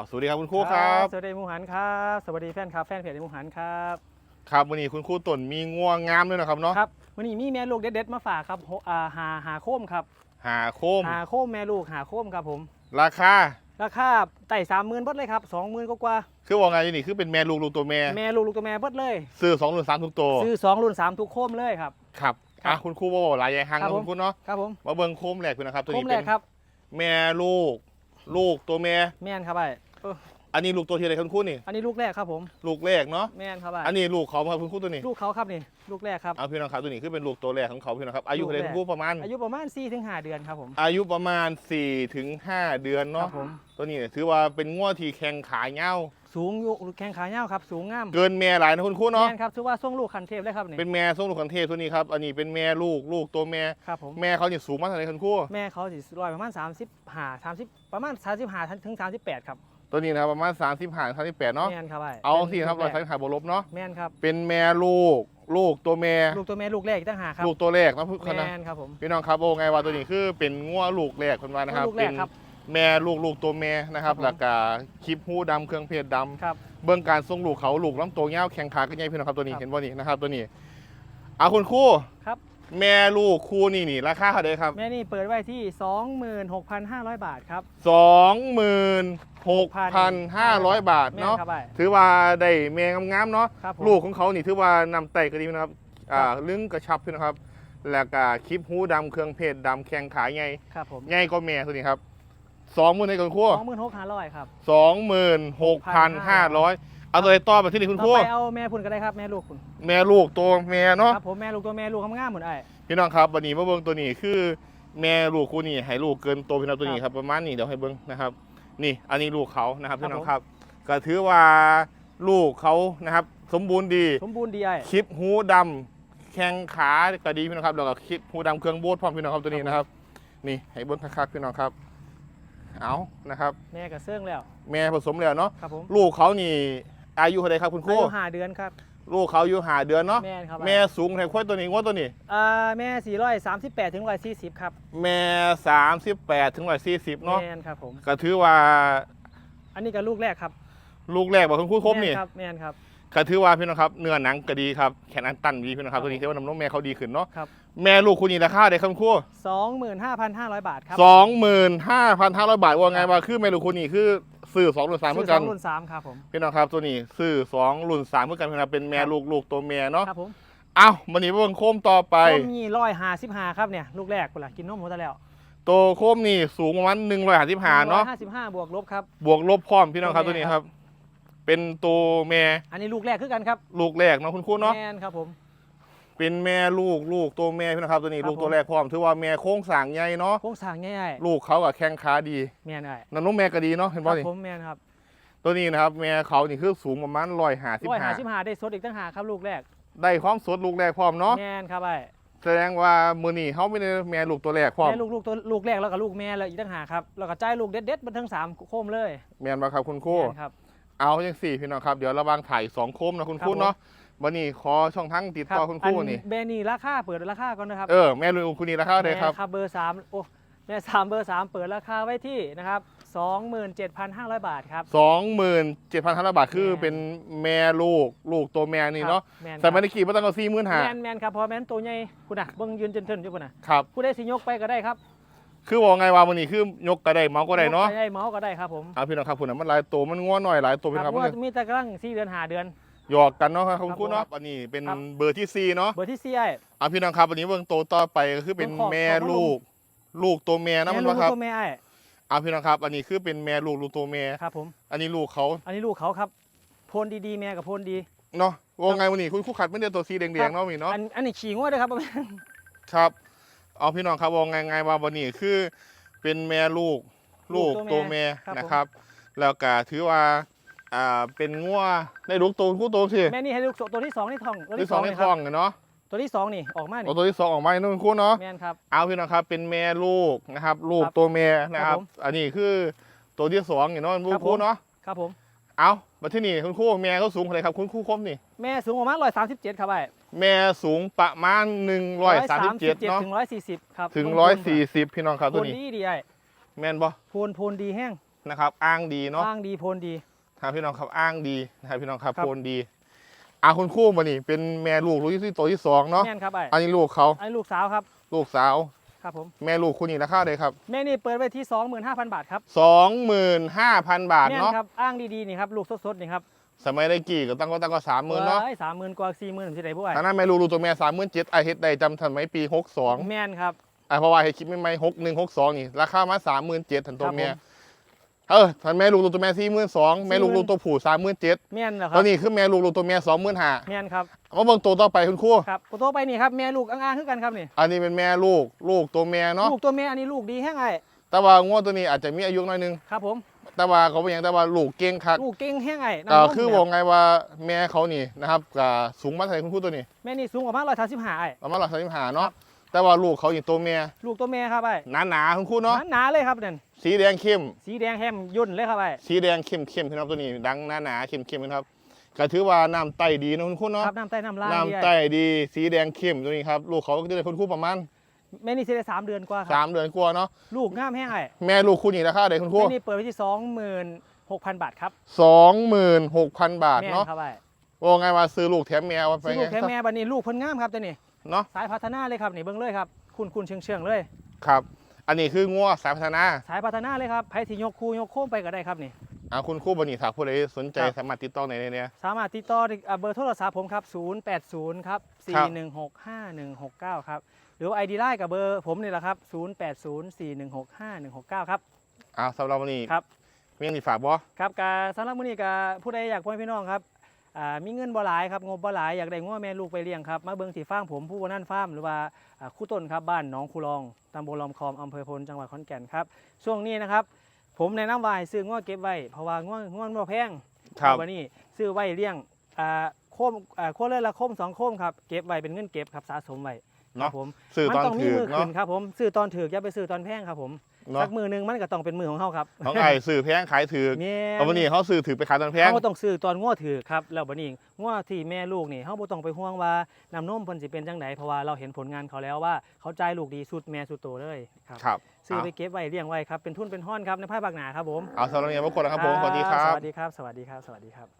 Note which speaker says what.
Speaker 1: เอาสวัสดีครับคุณครูครับ
Speaker 2: สวัสดีหมูหันครับ สวัสดีแฟนคลับแฟนเพจหมูหันครับ
Speaker 1: ครับวันนี้คุณครูต้นมีง่วงงามด้วยนะครับเนาะ
Speaker 2: ครับวันนี้มีแม่ลูกเด็ดๆมาฝากครับโหอ่าหาหาโคมครับ
Speaker 1: หาโคม
Speaker 2: หาโคมแม่ลูกหาโคมครับผม
Speaker 1: ราคา
Speaker 2: ราคาไต่สามหมื่นบดเลยครับสองหมื่นกว่า
Speaker 1: คือว่าไงนี่คือเป็นแม่ลูกลูกตัวแม่
Speaker 2: ๆแม่ลูกลูกตัวแม่บดเลย
Speaker 1: ซื้อสองหรือสามทุกตัว
Speaker 2: ซื้อสองรุ่นสามทุกโคมเลยครับ
Speaker 1: ครับ
Speaker 2: ครับ
Speaker 1: อะคุณครูบอกหลายอย่างห่าง
Speaker 2: ครับ
Speaker 1: นะ
Speaker 2: ผม
Speaker 1: คุณครูเนาะ
Speaker 2: ครับผม
Speaker 1: มาเบิ่งโคมแรกคุณนะครับตัว
Speaker 2: โค
Speaker 1: นี้
Speaker 2: มแร
Speaker 1: เป็
Speaker 2: ก
Speaker 1: น
Speaker 2: ครับ
Speaker 1: แม่ลูก ลูกตัวแม่
Speaker 2: แม่นครับไอ้ เออ
Speaker 1: อันนี้ลูกตัวที่อะไรคุณครูนี่
Speaker 2: อันนี้ลูกแรกครับผม
Speaker 1: ลูกแรกเนาะ
Speaker 2: แม่นครับไอ้
Speaker 1: อันนี้ลูกเขาครับคุณครูตัวนี้
Speaker 2: ลูกเขาครับนี่ลูกแรกครับ
Speaker 1: เอาพี่น้องครับตัวนี้คือเป็นลูกตัวแรกของเขาพี่น้องครับ อายุ
Speaker 2: ลูก
Speaker 1: เท่าไหร
Speaker 2: แรก
Speaker 1: คุณครูประมาณ
Speaker 2: อายุประมาณ4-5ถึงเดือนครับผม
Speaker 1: อายุประมาณ4ถึง5เดือน
Speaker 2: ครั
Speaker 1: เนาะ
Speaker 2: บผม
Speaker 1: ตัวนี้ถือว่าเป็นง่วที่แข็งขาเงาว
Speaker 2: สูงอยู่แข้งขาเงาวครับ สูงงาม
Speaker 1: เกินแม่หลายนะคุณครูเนาะ
Speaker 2: แม่นครับถือว่าส่งลูกคันเทพเลยครับนี่
Speaker 1: เป็นแม่ทรงลูกคันเทพตัวนี้ครับ อันนี้เป็นแม่ลูกลูกตัวแม่
Speaker 2: ครับผม
Speaker 1: แม่เขาเนี่ยสูงมากเท่าไหร่คุณครู
Speaker 2: แม่เขาสิร้อยประมาณ35 30ประมาณ35ถึง38ครับ
Speaker 1: ตัวนี้นะครับประมาณ3 5 38เนาะ
Speaker 2: แม่นครับไอ้
Speaker 1: เอา
Speaker 2: ป็น
Speaker 1: สิครับ
Speaker 2: ลู
Speaker 1: ร้
Speaker 2: ก
Speaker 1: อย
Speaker 2: แร
Speaker 1: สาม
Speaker 2: ก
Speaker 1: ขาบวกลบเนาะ
Speaker 2: แม่นครับ
Speaker 1: เป็นแม่ลูก ลูกตัวแม่
Speaker 2: ลูกตัวแม่ลูกแรกอีกต่างหากครับ
Speaker 1: ลูกตัวแรกเนาะพี่คนนะ
Speaker 2: แม่นครับผม
Speaker 1: พี่น้องครับโอ้ไงว่าตัวนี้คือเป็นง่วลูกแรกคนว่านะครับ
Speaker 2: ลูกแร
Speaker 1: เป็
Speaker 2: ก
Speaker 1: น
Speaker 2: ครับ
Speaker 1: แม่ลูกลูกตัวแม่นะครับ
Speaker 2: ครับผม
Speaker 1: แล้วก็คลิปหูดำเครื่องเพชรดำ
Speaker 2: ครับ
Speaker 1: เบื้องการทรงลูกเขาลูกลำตัวเงี้ยวแข็งขากันใหญ่พี่น้องครับตัวนี้
Speaker 2: ครับ
Speaker 1: เห็นว่านี่นะครับตัวนี้เอาคุณครู
Speaker 2: ครับ
Speaker 1: แม่ลูกคู่นี่นี่ราคาเท่าไหร่ครับ
Speaker 2: แม่นี่เปิดไว้ที่ 26,500 บาทครับ
Speaker 1: 26,500 บาทเนาะแม่
Speaker 2: ครับไอ้
Speaker 1: ถือว่าได้แม่งามๆเนาะลูกของเขานี่ถือว่านำไตก็ดีนะครับอ่าลึงกระชับพี่นะครับ แล้วก็คลิปหูดำเครื่องเพชรดำแข้งขาใหญ่
Speaker 2: ครับผม
Speaker 1: ใหญ่ก็แม่ตัวนี่ครับ 20,000ในกันคั่ว
Speaker 2: 26,500ครับ
Speaker 1: 26,500 เอาตัวไอ้ต่อไปที่นี่คุณค
Speaker 2: ต่
Speaker 1: รู
Speaker 2: อไปเอาแม่พุ่นก็ได้ครับแม่ลูกคุณ
Speaker 1: แม่ลูกตัวแม่เนาะ
Speaker 2: ครับผมแม่ลูกตัวแม่ลูกงามๆเหมือนไอ้
Speaker 1: พี่น้องครับวันนี้มาเบิ้งตัวนี้คือแม่ลูกคู่นี้ให้ลูกเกินโตพี่น้องตัวนี้ครับประมาณนี้เดี๋ยวให้เบิ้งนะครับ นี่อันนี้ลูกเขานะครับพี่น้องครับก็ถือว่าลูกเขานะครับ สมบูรณ์ดี
Speaker 2: สมบูรณ์ดีไอ้
Speaker 1: คลิปหูดำแข้งขาก็ดีพี่น้องครับแล้วก็คลิปหูดำเครื่องโบดพร้อมพี่น้องครับตัวนี้นะครับ นี่ให้เบิ้งคักๆพี่น้องครับเอานะครับ
Speaker 2: แม่กับเสื่องแล้ว
Speaker 1: แม่ผสมแล้วเนาะ
Speaker 2: ครับผม
Speaker 1: ลูกเขานี่ อายุเท่าไหรครับคุณค
Speaker 2: อา
Speaker 1: รู
Speaker 2: ยุห้าเดือนครับ
Speaker 1: ลูกเขาอายุหาเดือนเนาะ
Speaker 2: แม่นครับไอ้
Speaker 1: แม่สูงเท่าไหร่ตัวนี้งวดตัวนี้
Speaker 2: อ่าแม่438ถึง140ครับ
Speaker 1: แม่สามสิบแปดถึงร้อยสี่สิบเนาะ
Speaker 2: แม่นครับผม
Speaker 1: ก็ถือว่า
Speaker 2: อันนี้ก็ลูกแรกครับ
Speaker 1: ลูกแรกบอกคุณครูครบนี่
Speaker 2: แม่นครับแม่นครับ
Speaker 1: ก็ถือว่าพี่น้องครับเนื้อหนังก็ดีครับแขนอันตันดีพี่น้องครับตัวนี้ถือว่าน้ำนมแม่เขาดีขึ้นเนาะ
Speaker 2: ครับ
Speaker 1: แม่ลูกคุณนี่ราคาได้ครับคุณครู
Speaker 2: 25,500 บาทครับ
Speaker 1: สองหมื่นห้าพันห้าร้อยบาทว่าไงว่าคือแม่ลูกคุณนี่คือซื้อสองรุ่นสามเพื่อกัน
Speaker 2: ซื้อสงรุ่นสามครับผม
Speaker 1: พี่น้องครับตัวนี้ซื้อสองรุ่นสามเพื่อกันพี่น้องครับเป็นแม่
Speaker 2: ครับ
Speaker 1: ลูกลูกตัวแม่เนาะ
Speaker 2: ครับผม
Speaker 1: เอ้าวันนี้เบิ่งโคมต่อไป
Speaker 2: ต้มยี่ร้อยห้าสิบห้าครับเนี่ยลูกแรกกูละกินนมหมดแล้ว
Speaker 1: ตัวโคมนี่สูงประมาณหนึ่งร้อยห้าสิบห้าเนาะ
Speaker 2: ห้าสิบห้าบวกลบครับ
Speaker 1: บวกลบพร้อมพี่น้องครับ
Speaker 2: ตั
Speaker 1: ตัว
Speaker 2: วแม่
Speaker 1: นี้ครับ เป็นตัวแม่
Speaker 2: อันนี้ลูกแรกคือกันครับ
Speaker 1: ลูกแรกเนาะคุณครูเนาะ
Speaker 2: แมนครับผม
Speaker 1: เป็นแม่ลูกลูกตัวแม่พี่น้องครับตัวนี้
Speaker 2: ครับ
Speaker 1: ลูกตัว
Speaker 2: ผม
Speaker 1: แรกพร้อมถือว่าแม่โค้งสร้างใหญ่เนาะ
Speaker 2: โค้งสร้างง่าย
Speaker 1: ลูกเขากับแข้งขาดี
Speaker 2: ๆแมนไอ้
Speaker 1: น้ำนมแม่ก็ดีเนาะเห็น
Speaker 2: ค
Speaker 1: ป่ะ
Speaker 2: รับ
Speaker 1: นี่
Speaker 2: ผมแมนครับ
Speaker 1: ตัวนี้นะครับแม่เขานี่คือสูงประมาณร้อยห้าสิบ
Speaker 2: ร้อย
Speaker 1: ห้า
Speaker 2: ห้าสิบห้าได้สดอีกตั้งหากครับลูกแรก
Speaker 1: ได้ความสดลูกแรกพร้อมเนาะ
Speaker 2: แมนครับไอ้
Speaker 1: แสดงว่ามือนี่เขาไม่ได้แม่ลูกตัวแรกพร้อม
Speaker 2: แม่ลูกลูกตัวลูกแรกแล้วก็ลูกแม่แล้วอีกตั้งหากครับแล้วก็จ่ายลูกเด็ดๆมันทั้งสามโคมเลย
Speaker 1: แม่นมาครับคุณครู
Speaker 2: แม่นครับ
Speaker 1: เอาอย่างสี่พี่น้องครับ เดี๋ยวระวังถ่ายสองโคมนะคุณครู
Speaker 2: ครับผม
Speaker 1: เนาะวันนี้ขอช่องทางติดต่อคุณครูนี่
Speaker 2: เบอร์นี่ราคาเปิดราคาก่อนนะครับ
Speaker 1: เออแม่ลูกคุณนี่ราคาเท่าไหร่ครับ
Speaker 2: แม่ครับเบอร์สามโอ้แม่สามเบอร์สามเปิดราคาไว้ที่นะครับสองหมื่นเจ็ดพันห้าร้อยบาทครับ
Speaker 1: สองหมื่นเจ็ดพันห้าร้อยบาทคือ
Speaker 2: แม่
Speaker 1: เป็นแม่ลูกลูกตัวแม่นี่เนาะ
Speaker 2: แมน
Speaker 1: แต่ไม่ได้กี่ไม่ต้องเอาสี่หมื่นห้า
Speaker 2: แมนแมนครับเพอแมนตัวใหญ่คุณน่ะเบิ้งยืนจนเทินอยู่คุณน่ะ
Speaker 1: ครับ
Speaker 2: ผู้ได้สิยกไปก็ได้ครับ
Speaker 1: คือบอกไงว่าวันนี้คือยกก็ได้เมาส์ก็ได้เนาะ
Speaker 2: ยกปได้เมาส์ก็ได้ครับผม
Speaker 1: เอาพี่น้องครับคุณน่ะมันหลายตัวมันง้อหน่อยหลายตัวพี่
Speaker 2: ค
Speaker 1: น้
Speaker 2: รั
Speaker 1: อบงครับ
Speaker 2: ว่า
Speaker 1: มัน
Speaker 2: มีแต่กำลังสี่เดือนหาเดือน
Speaker 1: หยอกกันเนาะครับคุณ
Speaker 2: ครับ
Speaker 1: ครูเนาะ
Speaker 2: ผม
Speaker 1: วันนี้เป็น
Speaker 2: ครับ
Speaker 1: เบอร์ที่สี่เนาะ
Speaker 2: เบอร์ที่สี่ไอ้
Speaker 1: เอาพี่น้องครับวันนี้เบื้องโตวต่อไปก็คือเป็น
Speaker 2: ขอขอ
Speaker 1: แม่
Speaker 2: ขอลง
Speaker 1: ลูก ลูกตัวแม่นะมัน
Speaker 2: ลู
Speaker 1: ว่ากครับ
Speaker 2: ตัวแม่ไอ้
Speaker 1: เอาพี่น้องครับ อันนี้คือเป็นแม่ลูกลูกตัวแม่
Speaker 2: ครับผม
Speaker 1: อันนี้ลูกเขา
Speaker 2: อันนี้ลูกเขาครับโพนดีๆแม่กับโพนดี
Speaker 1: เนาะว่าไงวันนี้คุณครูขัดไม่ได้ตัวสีแดงๆเนาะมีเนาะ
Speaker 2: อันอันนี้ขี่งวดด้วยครับ
Speaker 1: ครับ เอาพี่น้องครับว่าไงไงว่าวันนี้คือเป็นแม่ลูกลูกตัวแม่
Speaker 2: ครับผม
Speaker 1: นะครับ แล้วก็ถือว่าอ่าเป็นงัวได้ลูกตัวคู่โตสิ
Speaker 2: แม่นี่ให้ลูกตัวที่สองนี่ท้องตัว
Speaker 1: ที่
Speaker 2: ที่
Speaker 1: ส
Speaker 2: ส
Speaker 1: อ
Speaker 2: องง
Speaker 1: ใน
Speaker 2: นี่ค
Speaker 1: ท้อ
Speaker 2: รั
Speaker 1: ง
Speaker 2: บ
Speaker 1: เนาะ
Speaker 2: ตัวที่สองนี่ออกมานี่
Speaker 1: เอาตัวที่สองออกมาให้น้องคู่เนาะ
Speaker 2: แม่นครับ
Speaker 1: เอาพี่น้องครับเป็นแม่ลูกนะครับลูก
Speaker 2: ครับ
Speaker 1: ตัวแม่นะครับ
Speaker 2: ครับผม
Speaker 1: อันนี้คือตัวที่สองเนาะคุณ
Speaker 2: ครับ
Speaker 1: ครู
Speaker 2: ผม
Speaker 1: เนาะ
Speaker 2: ครับผม
Speaker 1: เอามาที่นี่คุณครูแม่เขาสูงเท่าไหร่ครับคุณครูคมนี่
Speaker 2: แม่สูงประมาณร้อยสามสิบเจ็ดครับไอ้
Speaker 1: แม่สูงประมาณหนึ่งร้อยสามสิบเจ็ดเนาะ
Speaker 2: ถึงร้อยสี่สิบครับ
Speaker 1: ถึงร้อยสี่สิบพี่น้องครับ
Speaker 2: โพ
Speaker 1: ตัวนนี้
Speaker 2: ดีดีไอ้
Speaker 1: แม่นบ่
Speaker 2: โพนโพนดีแห้ง
Speaker 1: นะครับอ้างดีเนาะ
Speaker 2: อ้างดีโพนดี
Speaker 1: ครับพี่น้องครับอ้างดีนะครับพี่น้องครับ
Speaker 2: ครับ
Speaker 1: โพนดีอ่าคุณครู่มานี่เป็นแม่ลูกลูกที่ตัวที่สองเนาะ
Speaker 2: แม่นครับไอ้
Speaker 1: อันนี้ลูกเขา
Speaker 2: ไอ้ลูกสาวครับ
Speaker 1: ลูกสาว
Speaker 2: ครับผม
Speaker 1: แม่ลูกคุณนี่ราคาเลยครับ
Speaker 2: แม่นี่เปิดไว้ที่ 25,000 บาทครับ
Speaker 1: สองหมื่นห้าพันบาท
Speaker 2: แม่น
Speaker 1: เนาะ
Speaker 2: ครับอ้างดีๆนี่ครับลูกสดๆนี่ครับ
Speaker 1: สมัยได้กี่ก็ตั้งก็ตั้งก็สามหมื่นเนาะ
Speaker 2: สามหมื่นกว่าสี่หมื่นที่ไหนผู้ใหญ่
Speaker 1: ทางนั้นแม่ลูกลูกตัวแม่สามหมื่นเจ็ดไอเฮ็ดได้จำทันไหมปีหกสอง
Speaker 2: แม่นครับ
Speaker 1: ไอเพราะว่าเฮ็ดคลิปไม่ไม่หกหนึ่งหกสองนี่ราคามาสามหมื่นเจ็ดทันตัว
Speaker 2: ครับ
Speaker 1: แม่
Speaker 2: ผม
Speaker 1: เออทันแม่ลูกลูกตัวแม่สี่หมื่นสองแม่ลูกลูกตัวผู้สามหมื่นเจ็ด
Speaker 2: แม่นเหรอค
Speaker 1: ต
Speaker 2: รั
Speaker 1: อบนนี้คือแม่ลูกลูกตัวแม่สองหมื่นห้า
Speaker 2: แม่นครับ
Speaker 1: มาเบิ่งตัวต่อไปคุณครู
Speaker 2: ครับตัวไปนี่ครับแม่ลูกอ้างๆคือกันครับนี่
Speaker 1: อันนี้เป็นแม่ลูกลูกตัวแม่เนาะ
Speaker 2: ลูกตัวแม่อันนี้ลูกดีแห้งไง
Speaker 1: แต่ว่างวดตัวนี้อาจจะมีอายุหน่อยนึง
Speaker 2: ครับผม
Speaker 1: แต่ว่าเขาเป็นอย่างแต่ว่าลูกเก่งคัก
Speaker 2: ลูกเก่งแห้งไง
Speaker 1: ก็คือบอกไงว่าแม่เขานี่นะครับก็สูงมาเท่าไหร่คุณครูตัวนี้
Speaker 2: แม่นี่สูงประมาณร้อยสามสิบห้าไอ้
Speaker 1: ประมาณหลักสามสิบห้าเนาะแต่ว่าลูกเขาอย่างตัวแม่
Speaker 2: ลูกตัวแม่ครับไอ้
Speaker 1: หนาหนาๆคุณครูเนาะ
Speaker 2: หนาๆเลยครับเนี่ย
Speaker 1: สีแดงเข้ม
Speaker 2: สีแดงแฮมย่นเลยครับไอ้
Speaker 1: สีแดงเข้มเข้มๆครับตัวนี้ดังหนาหนาๆเข้มเข้มๆครับก็ถือว่าน้ำไตดีนะคุณครูเนาะ
Speaker 2: ครับน้ำใต้น้ำลายดี
Speaker 1: น้ำไต
Speaker 2: ไอ้
Speaker 1: ดี สีแดงเข้มตัวนี้ครับลูกเขาก็จะได้คุณครูประมาณ
Speaker 2: แม่นี่สิได้สามเดือนกว่าค
Speaker 1: สา
Speaker 2: รับ
Speaker 1: มเดือนกว่าเนาะ
Speaker 2: ลูกงามแห้งไอ้
Speaker 1: แม่ลูกคู่นี้ราคาเด็กคุณครู
Speaker 2: แม่นี่เปิดไว้ที่สองหมื่นหกพันบาทครับ
Speaker 1: สองหมื่นหกพันบาท
Speaker 2: แม่น
Speaker 1: เนาะ
Speaker 2: ครับไอ้
Speaker 1: ว่าไงว่าซื้อลูกแถมแมวไป
Speaker 2: ซื้อ
Speaker 1: ไง
Speaker 2: ลูกแค่แม่บันนี้ลูกเพิ่นงามครับตัวนี้
Speaker 1: เนาะ
Speaker 2: สายพัฒนาเลยครับนี่เบิ้งเลยครับคุณคุณเชิงเชิงๆเลย
Speaker 1: ครับ อันนี้คืองัวสายพัฒนา
Speaker 2: สายพัฒนาเลยครับไผสิยกคูยกโค้มไปก็ได้ครับนี่
Speaker 1: อ่าคุณครู่บันนี่ถามผู้ใดสนใจ
Speaker 2: ครับ
Speaker 1: สามารถติดต่อในในเนี่ย
Speaker 2: สามารถติดต่อได้อ่าเบอร์โทรศัพท์ผมครับ 080 ครับ
Speaker 1: ครับ
Speaker 2: 4165169 ครับ หรือว่า ID ไลน์กับเบอร์ผมนี่แหละครับ 0804165169 ครับ
Speaker 1: อ่าสำหรับวันนี้
Speaker 2: ครับ
Speaker 1: มีอย่างที่ฝากบ่
Speaker 2: ครับกาสำหรับมื้อนี้ก็ผู้ใดอยากพ่อแม่พี่น้องครับอ่ามีเงินบ่หลายครับงบบ่หลายอยากได้งัวแม่ลูกไปเลี้ยงครับมาเบิ่งที่ฟาร์มผมผู้ว่านั่นฟาร์มหรือว่าอ่าคู่ต้นครับบ้านหนองคูรองตำบลลอมคอมอำเภอพลจังหวัดขอนแก่นครับช่วงนี้นะครับ ผมแนะนำว่าให้ซื้องัวเก็บไว้เพราะว่างัวงัวมันบ่แพง
Speaker 1: ครับ
Speaker 2: วันนี้ซื้อไว้เลี้ยงอ่าโคมอ่าโคเรือนละโคมสองโคมครับเก็บไว้เป็นเงินเก็บครับสะสมไว้ค
Speaker 1: เนาะ
Speaker 2: รับผม
Speaker 1: สื่อ
Speaker 2: มั
Speaker 1: ตอน
Speaker 2: ต้องมี
Speaker 1: ถือ
Speaker 2: มือ
Speaker 1: เนาะ
Speaker 2: ขึ้นครับผมซื้อตอนถือกอย่าไปซื้อตอนแพงครับผม
Speaker 1: เนาะ
Speaker 2: สักมือหนึงมันก็ต้องเป็นมือของเฮาครับ
Speaker 1: ของไอ้สื่อแพงขายถือ
Speaker 2: แม่
Speaker 1: เอาวันนี้เขาสื่อถือไปขายตอนแพง
Speaker 2: เฮาบ่ต้องซื้อตอนง้อถือกครับแล้วบัดนี้ง้อที่แม่ลูกนี่เฮาบ่ต้องไปห่วงว่าน้ำนมเพิ่นสิเป็นจังไดเพราะว่าเราเห็นผลงานเขาแล้วว่าเขาจ่ายลูกดีสุดแม่สุดโตเลยครับ
Speaker 1: ครับ
Speaker 2: ซื้อไปเก็บไว้เลี้ยงไว้ครับเป็นทุนเป็นห้อนครับในภายภาคหน้าครับผม
Speaker 1: เอาสำหรับวันนี้พวกคนนะครับผม สวัสดีครั
Speaker 2: ส
Speaker 1: บ
Speaker 2: วัสดีครับสวัสดีครับสวัสดีครับ